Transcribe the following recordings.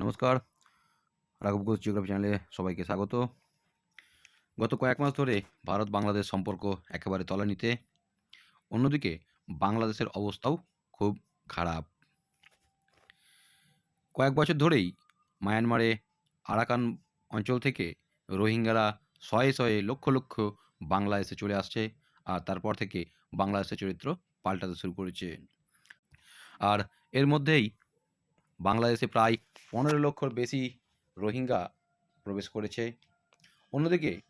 নমস্কার। রাঘব ঘোষ জিওগ্রাফি চ্যানেলে সবাইকে স্বাগত। গত কয়েক মাস ধরে ভারত বাংলাদেশ সম্পর্ক একেবারে তলানিতে। অন্যদিকে বাংলাদেশের অবস্থাও খুব খারাপ। কয়েক বছর ধরেই মায়ানমারে আরাকান অঞ্চল থেকে রোহিঙ্গারা শয়ে শয়ে লক্ষ লক্ষ বাংলাদেশে চলে আসছে আর তারপর থেকে বাংলাদেশের চরিত্র পাল্টাতে শুরু করেছে। আর এর মধ্যেই বাংলাদেশে প্রায় পনেরো লক্ষর বেশি রোহিঙ্গা প্রবেশ করেছে। অন্যদিকে,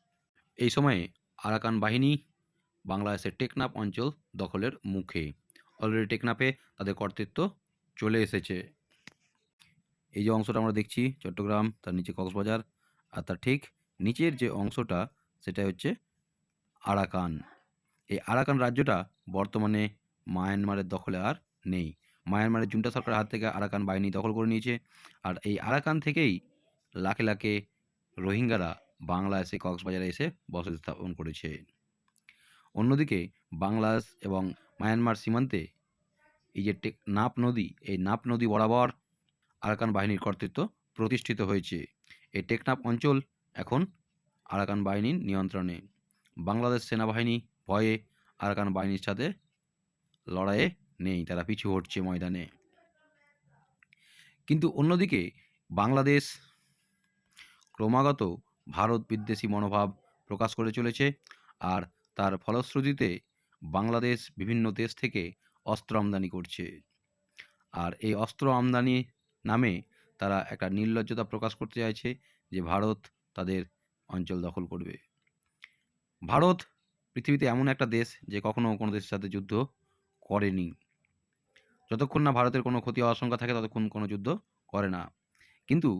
এই সময়ে আরাকান বাহিনী বাংলাদেশের টেকনাফ অঞ্চল দখলের মুখে। অলরেডি টেকনাফে তাদের কর্তৃত্ব চলে এসেছে। এই যে অংশটা আমরা দেখছি, চট্টগ্রাম, তার নিচে কক্সবাজার, আর তার ঠিক নিচের যে অংশটা সেটা হচ্ছে আরাকান। এই আরাকান রাজ্যটা বর্তমানে মায়ানমারের দখলে আর নেই। মায়ানমারের জুন্টা সরকারের হাত থেকে আরাকান বাহিনী দখল করে নিয়েছে। আর এই আরাকান থেকেই লাখে লাখে রোহিঙ্গারা বাংলাদেশে কক্সবাজারে এসে বসতি স্থাপন করেছে। অন্যদিকে বাংলাদেশ এবং মায়ানমার সীমান্তে এই যে টেক নাপ নদী, এই নাপ নদী বরাবর আরাকান বাহিনীর কর্তৃত্ব প্রতিষ্ঠিত হয়েছে। এই টেকনাপ অঞ্চল এখন আরাকান বাহিনীর নিয়ন্ত্রণে। বাংলাদেশ সেনাবাহিনী ভয়ে আরাকান বাহিনীর সাথে লড়াইয়ে নেই তারা পিছু হটছে ময়দানে। কিন্তু অন্যদিকে বাংলাদেশ ক্রমাগত ভারত বিদ্বেষী মনোভাব প্রকাশ করে চলেছে আর তার ফলশ্রুতিতে বাংলাদেশ বিভিন্ন দেশ থেকে অস্ত্র আমদানি করছে। আর এই অস্ত্র আমদানি নামে তারা একটা নির্লজ্জতা প্রকাশ করতে চাইছে যে ভারত তাদের অঞ্চল দখল করবে। ভারত পৃথিবীতে এমন একটা দেশ যে কখনও কোনো দেশের সাথে যুদ্ধ করেনি। যতক্ষণ না ভারতের কোনো ক্ষতি হওয়ার আশঙ্কা থাকে, ততক্ষণ কোনো যুদ্ধ করে না। কিন্তু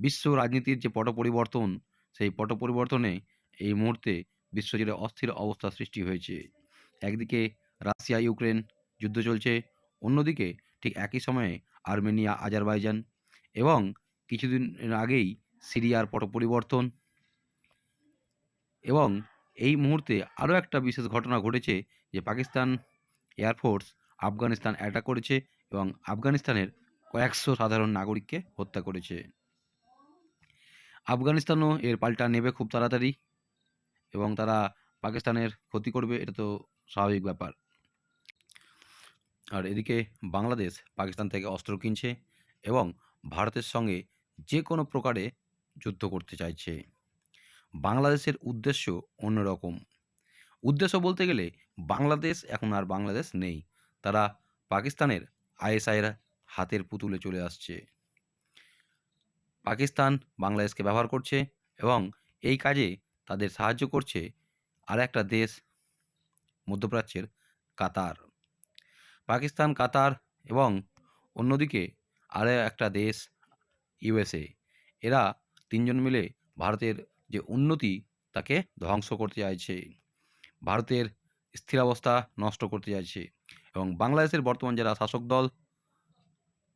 বিশ্ব রাজনীতির যে পট পরিবর্তন সেই পট পরিবর্তনে এই মুহূর্তে বিশ্বজুড়ে অস্থির অবস্থা সৃষ্টি হয়েছে। একদিকে রাশিয়া, ইউক্রেন যুদ্ধ চলছে, অন্যদিকে ঠিক একই সময়ে আর্মেনিয়া, আজারবাইজান এবং কিছুদিন আগেই সিরিয়ার পট পরিবর্তন এবং এই মুহূর্তে আরও একটা বিশেষ ঘটনা ঘটেছে যে পাকিস্তান এয়ারফোর্স আফগানিস্তান অ্যাটাক করেছে এবং আফগানিস্তানের কয়েকশো সাধারণ নাগরিককে হত্যা করেছে। আফগানিস্তানও এর পাল্টা নেবে খুব তাড়াতাড়ি এবং তারা পাকিস্তানের ক্ষতি করবে, এটা তো স্বাভাবিক ব্যাপার। আর এদিকে বাংলাদেশ পাকিস্তান থেকে অস্ত্র কিনছে এবং ভারতের সঙ্গে যে কোনো প্রকারে যুদ্ধ করতে চাইছে। বাংলাদেশের উদ্দেশ্য অন্যরকম। উদ্দেশ্য বলতে গেলে বাংলাদেশ, এখন আর বাংলাদেশ নেই। তারা পাকিস্তানের আইএসআইয়ের হাতের পুতুলে চলে আসছে। পাকিস্তান বাংলাদেশকে ব্যবহার করছে এবং এই কাজে তাদের সাহায্য করছে আর একটা দেশ মধ্যপ্রাচ্যের কাতার। পাকিস্তান, কাতার এবং অন্যদিকে আরও একটা দেশ ইউএসএ। এরা তিনজন মিলে ভারতের যে উন্নতি তাকে ধ্বংস করতে চাইছে। ভারতের স্থিরাবস্থা নষ্ট করতে চাইছে। এবং বাংলাদেশের বর্তমান যারা শাসক দল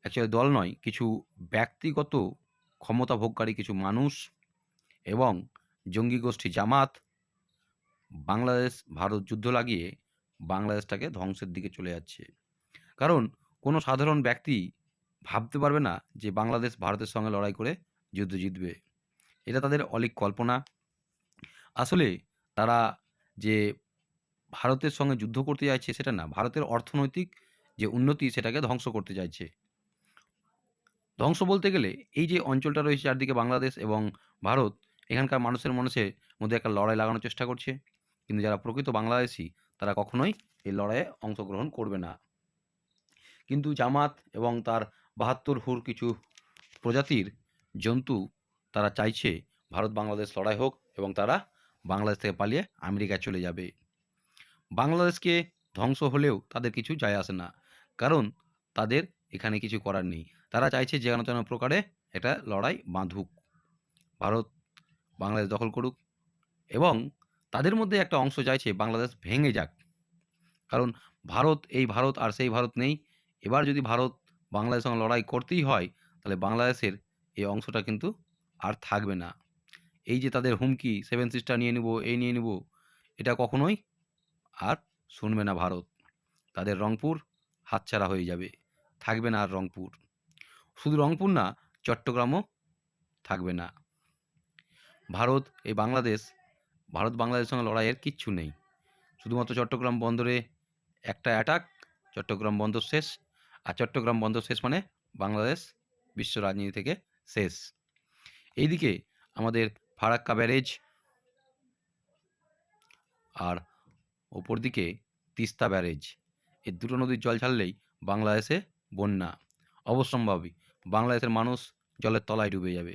অ্যাকচুয়ালি দল নয়, কিছু ব্যক্তিগত ক্ষমতা ভোগকারী কিছু মানুষ এবং জঙ্গি গোষ্ঠী জামাত, বাংলাদেশ, ভারত যুদ্ধ লাগিয়ে বাংলাদেশটাকে ধ্বংসের দিকে চলে যাচ্ছে। কারণ কোনো সাধারণ ব্যক্তি ভাবতে পারবে না যে বাংলাদেশ ভারতের সঙ্গে লড়াই করে যুদ্ধ জিতবে। এটা তাদের অলিক কল্পনা। আসলে তারা যে ভারতের সঙ্গে যুদ্ধ করতে চাইছে সেটা না, ভারতের অর্থনৈতিক যে উন্নতি সেটাকে ধ্বংস করতে চাইছে ধ্বংস বলতে গেলে এই যে অঞ্চলটা রয়েছে চারদিকে বাংলাদেশ এবং ভারত, এখানকার মানুষের মানুষের মধ্যে একটা লড়াই লাগানোর চেষ্টা করছে। কিন্তু যারা প্রকৃত বাংলাদেশি, তারা কখনোই এই লড়াইয়ে অংশগ্রহণ করবে না। কিন্তু জামাত এবং তার বাহাত্তর হুর কিছু প্রজাতির জন্তু তারা চাইছে ভারত বাংলাদেশ লড়াই হোক এবং তারা বাংলাদেশ থেকে পালিয়ে আমেরিকায় চলে যাবে। বাংলাদেশকে ধ্বংস হলেও তাদের কিছু যায় আসে না। কারণ তাদের এখানে কিছু করার নেই। তারা চাইছে যে কোনো প্রকারে একটা লড়াই বাঁধুক। ভারত বাংলাদেশ দখল করুক এবং তাদের মধ্যে একটা অংশ চাইছে বাংলাদেশ ভেঙে যাক। কারণ ভারত এই ভারত আর সেই ভারত নেই। এবার যদি ভারত বাংলাদেশের সঙ্গে লড়াই করতেই হয়, তাহলে বাংলাদেশের এই অংশটা কিন্তু আর থাকবে না। এই যে তাদের হুমকি, সেভেন সিস্টার নিয়ে নেব, এই নিয়ে নেব, এটা কখনোই আর শুনবে না ভারত। তাদের রংপুর হাতছাড়া হয়ে যাবে। থাকবে না আর রংপুর। শুধু রংপুর না, চট্টগ্রামও থাকবে না। ভারত এই বাংলাদেশ, ভারত বাংলাদেশের সঙ্গে লড়াইয়ের কিচ্ছু নেই। শুধুমাত্র চট্টগ্রাম বন্দরে একটা অ্যাটাক চট্টগ্রাম বন্দর শেষ, আর চট্টগ্রাম বন্দর শেষ মানে বাংলাদেশ বিশ্ব রাজনীতি থেকে শেষ। এইদিকে আমাদের ফারাক্কা ব্যারেজ আর ওপর দিকে তিস্তা ব্যারেজ। এই দুটো নদীর জল ছাড়লেই বাংলাদেশে বন্যা। অবশ্যম্ভাবী, বাংলাদেশের মানুষ জলের তলায় ডুবে যাবে।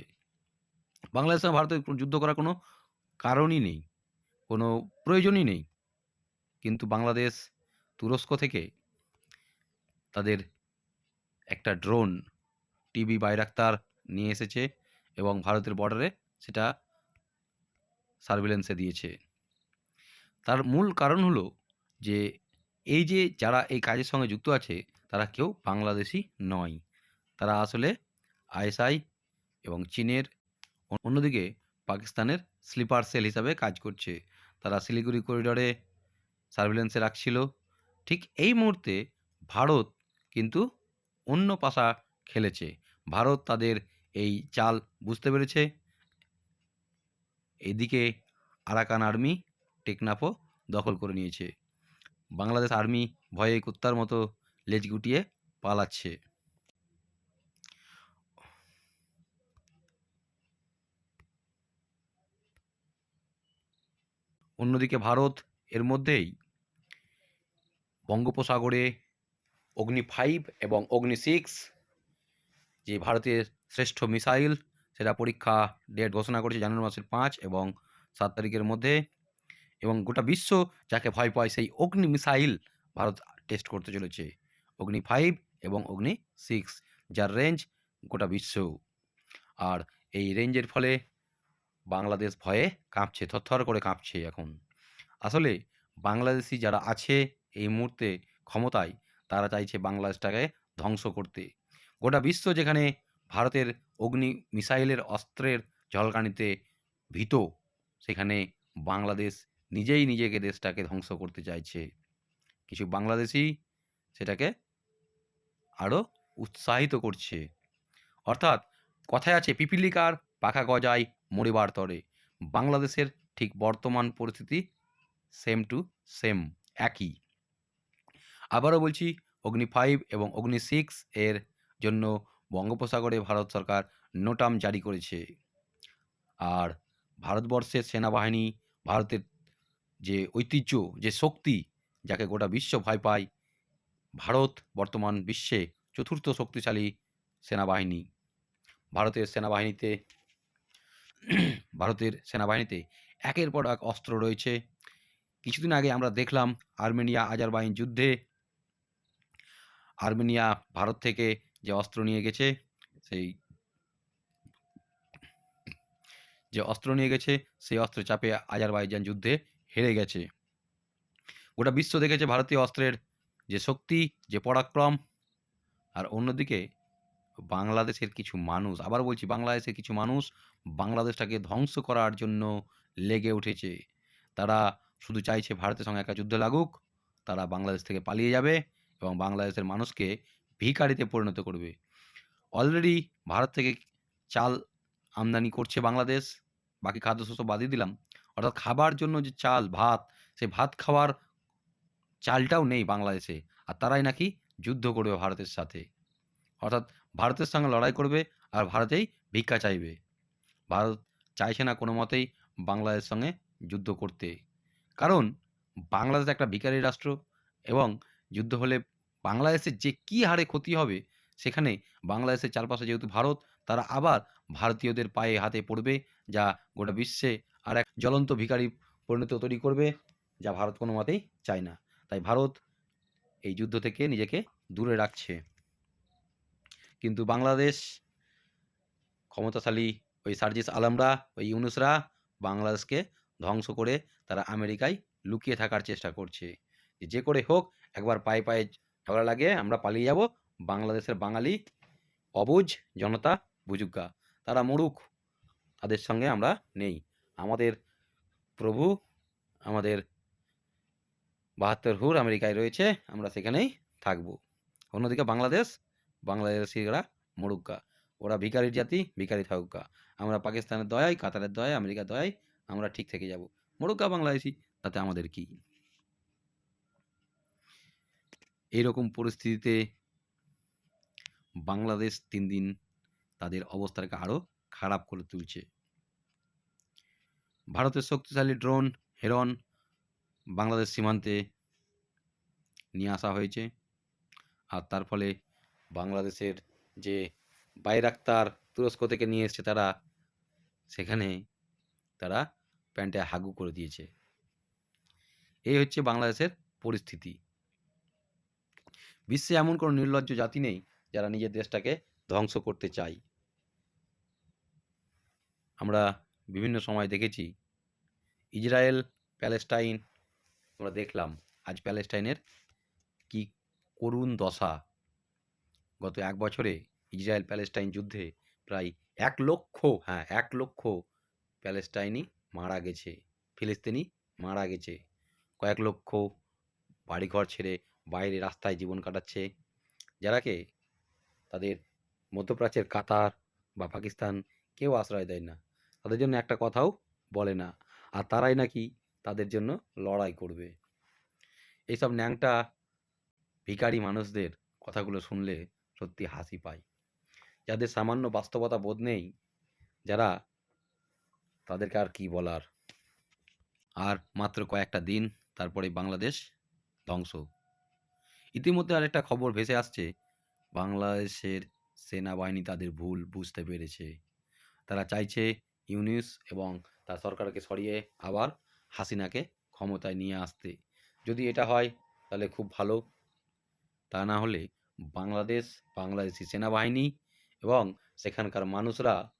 বাংলাদেশের ভারতের যুদ্ধ করার কোনো কারণই নেই, কোনো প্রয়োজনই নেই। কিন্তু বাংলাদেশ তুরস্ক থেকে তাদের একটা ড্রোন, টিভি বাইরাক্তার নিয়ে এসেছে এবং ভারতের বর্ডারে সেটা সার্ভিলেন্সে দিয়েছে। তার মূল কারণ হলো যে, এই যে যারা এই কাজের সঙ্গে যুক্ত আছে, তারা কেউ বাংলাদেশি নয়। তারা আসলে আইএসআই এবং চীনের অন্যদিকে পাকিস্তানের স্লিপার সেল হিসাবে কাজ করছে। তারা শিলিগুড়ি করিডরে সার্ভিলেন্সে রাখছিল। ঠিক এই মুহূর্তে ভারত কিন্তু অন্য পাশা খেলেছে। ভারত তাদের এই চাল বুঝতে পেরেছে। এদিকে আরাকান আর্মি টেকনাফও দখল করে নিয়েছে। বাংলাদেশ আর্মি ভয়ে কুত্তার মতো লেজ গুটিয়ে পালাচ্ছে। অন্যদিকে ভারত এর মধ্যেই বঙ্গোপসাগরে অগ্নি ফাইভ এবং অগ্নি সিক্স যে ভারতের শ্রেষ্ঠ মিসাইল, সেটা পরীক্ষা ডেট ঘোষণা করেছে জানুয়ারি মাসের পাঁচ এবং সাত তারিখের মধ্যে এবং গোটা বিশ্ব যাকে ভয় পায় সেই অগ্নি মিসাইল ভারত টেস্ট করতে চলেছে। অগ্নি ফাইভ এবং অগ্নি সিক্স যার রেঞ্জ গোটা বিশ্ব। আর এই রেঞ্জের ফলে বাংলাদেশ ভয়ে কাঁপছে, থরথর করে কাঁপছে এখন। আসলে বাংলাদেশি যারা আছে এই মুহূর্তে ক্ষমতায়, তারা চাইছে বাংলাদেশটাকে ধ্বংস করতে। গোটা বিশ্ব যেখানে ভারতের অগ্নি মিসাইলের অস্ত্রের ঝলকানিতে ভীত, সেখানে বাংলাদেশ নিজেই নিজেকে দেশটাকে ধ্বংস করতে চাইছে। কিছু বাংলাদেশি সেটাকে আরও উৎসাহিত করছে। অর্থাৎ কথায় আছে, পিপিলিকার পাখা গজায় মরিবার তরে। বাংলাদেশের ঠিক বর্তমান পরিস্থিতি সেম টু সেম একই। আবারও বলছি, অগ্নি ফাইভ এবং অগ্নি সিক্স এর জন্য বঙ্গোপসাগরে ভারত সরকার নোটাম জারি করেছে। আর ভারতবর্ষের সেনাবাহিনী ভারতের যে ঐতিহ্য, যে শক্তি যাকে গোটা বিশ্ব ভয় পায়, ভারত বর্তমান বিশ্বে চতুর্থ শক্তিশালী সেনাবাহিনী। ভারতের সেনাবাহিনীতে ভারতের সেনাবাহিনীতে একের পর এক অস্ত্র রয়েছে। কিছুদিন আগে আমরা দেখলাম আর্মেনিয়া আজারবাইন যুদ্ধে আর্মেনিয়া ভারত থেকে যে অস্ত্র নিয়ে গেছে, সেই যে অস্ত্র নিয়ে গেছে, সেই অস্ত্র চাপে আজারবাইজান যুদ্ধে হেরে গেছে। গোটা বিশ্ব দেখেছে ভারতীয় অস্ত্রের যে শক্তি, যে পরাক্রম। আর অন্যদিকে বাংলাদেশের কিছু মানুষ, আবার বলছি বাংলাদেশের কিছু মানুষ বাংলাদেশটাকে ধ্বংস করার জন্য লেগে উঠেছে। তারা শুধু চাইছে ভারতের সঙ্গে একটা যুদ্ধ লাগুক, তারা বাংলাদেশ থেকে পালিয়ে যাবে এবং বাংলাদেশের মানুষকে ভিখারিতে পরিণত করবে। অলরেডি ভারত থেকে চাল আমদানি করছে বাংলাদেশ, বাকি খাদ্যশস্য বাদই দিলাম। অর্থাৎ খাবার জন্য যে চাল, ভাত সে ভাত খাওয়ার চালটাও নেই বাংলাদেশে। আর তারাই নাকি যুদ্ধ করবে ভারতের সাথে। অর্থাৎ ভারতের সঙ্গে লড়াই করবে আর ভারতেই ভিক্ষা চাইবে। ভারত চাইছে না কোনো মতেই বাংলাদেশের সঙ্গে যুদ্ধ করতে। কারণ বাংলাদেশ একটা ভিখারি রাষ্ট্র এবং যুদ্ধ হলে বাংলাদেশের যে কী হারে ক্ষতি হবে, সেখানে বাংলাদেশের চারপাশে যেহেতু ভারত, তারা আবার ভারতীয়দের পায়ে হাতে পড়বে, যা গোটা বিশ্বে আর এক জ্বলন্ত ভিখারি পরিণত তৈরি করবে, যা ভারত কোনো মতেই চায় না। তাই ভারত এই যুদ্ধ থেকে নিজেকে দূরে রাখছে। কিন্তু বাংলাদেশ ক্ষমতাশালী ওই সার্জিস আলমরা, ওই ইউনুসরা বাংলাদেশকে ধ্বংস করে তারা আমেরিকায় লুকিয়ে থাকার চেষ্টা করছে। যে করে হোক, একবার পায়ে পায়ে ঝগড়া লাগে আমরা পালিয়ে যাব বাংলাদেশের বাঙালি অবুঝ জনতা বুজুগ্গা তারা মরুক তাদের সঙ্গে আমরা নেই। আমাদের প্রভু, আমাদের বাহাত্তর হুর আমেরিকায় রয়েছে, আমরা সেখানেই থাকব। অন্যদিকে বাংলাদেশ, বাংলাদেশিরা মরুগ্গা ওরা ভিখারির জাতি, ভিখারি থাকুক। আমরা পাকিস্তানের দয়ায়, কাতারের দয়ায়, আমেরিকার দয়ায়, আমরা ঠিক থেকে যাব। মরুক গা বাংলাদেশি, তাতে আমাদের কি? এইরকম পরিস্থিতিতে বাংলাদেশ তিন দিন তাদের অবস্থাকে আরও খারাপ করে তুলছে। ভারতের শক্তিশালী ড্রোন, হেরন বাংলাদেশ সীমান্তে নিয়ে আসা হয়েছে। আর তার ফলে বাংলাদেশের যে বাইরাক্তার তুরস্ক থেকে নিয়ে এসছে তারা, সেখানে তারা প্যান্টে হাগু করে দিয়েছে। এই হচ্ছে বাংলাদেশের পরিস্থিতি। বিশ্বে এমন কোনো নির্লজ্জ জাতি নেই যারা নিজের দেশটাকে ধ্বংস করতে চায়। আমরা বিভিন্ন সময় দেখেছি ইসরায়েল, প্যালেস্টাইন আমরা দেখলাম আজ প্যালেস্টাইনের কি করুণ দশা। গত এক বছরে ইসরায়েল প্যালেস্টাইন যুদ্ধে প্রায় এক লক্ষ হ্যাঁ এক লক্ষ প্যালেস্টাইনি মারা গেছে, ফিলিস্তিনি মারা গেছে। কয়েক লক্ষ বাড়িঘর ছেড়ে বাইরে রাস্তায় জীবন কাটাচ্ছে, যারাকে তাদের মধ্যপ্রাচ্যের কাতার বা পাকিস্তান কেউ আশ্রয় দেয় না। তাদের জন্য একটা কথাও বলে না। আর তারাই নাকি তাদের জন্য লড়াই করবে। এইসব ন্যাংটা ভিখারি মানুষদের কথাগুলো শুনলে সত্যি হাসি পায়। যাদের সামান্য বাস্তবতা বোধ নেই, যারা তাদেরকে আর কি বলার? আর মাত্র কয়েকটা দিন, তারপরে বাংলাদেশ ধ্বংস। ইতিমধ্যে আরেকটা খবর ভেসে আসছে, বাংলাদেশের সেনাবাহিনী তাদের ভুল বুঝতে পেরেছে। তারা চাইছে ইউনিস এবং তার সরকারকে সরিয়ে আবার হাসিনাকে ক্ষমতায় নিয়ে আসতে। যদি এটা হয়, তাহলে খুব ভালো। তা না হলে বাংলাদেশ, বাংলাদেশি সেনাবাহিনী এবং সেখানকার মানুষরা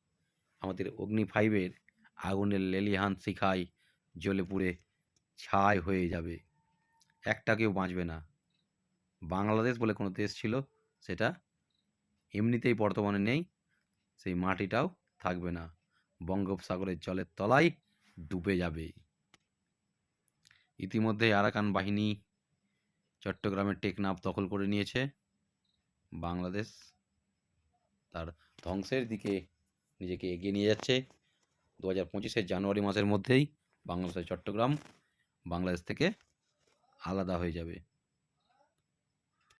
আমাদের অগ্নি ফাইভের আগুনের লেলিহান শিখায় জ্বলে পুড়ে ছাই হয়ে যাবে। একটা কেউ বাঁচবে না। বাংলাদেশ বলে কোনো দেশ ছিল, সেটা এমনিতেই বর্তমানে নেই, সেই মাটিটাও থাকবে না। বঙ্গোপসাগরের জলের তলায় ডুবে যাবে। ইতিমধ্যে আরাকান বাহিনী চট্টগ্রামের টেকনাফ দখল করে নিয়েছে। বাংলাদেশ তার ধ্বংসের দিকে নিজেকে এগিয়ে নিয়ে যাচ্ছে। দু হাজার পঁচিশের জানুয়ারি মাসের মধ্যেই বাংলাদেশের চট্টগ্রাম বাংলাদেশ থেকে আলাদা হয়ে যাবে।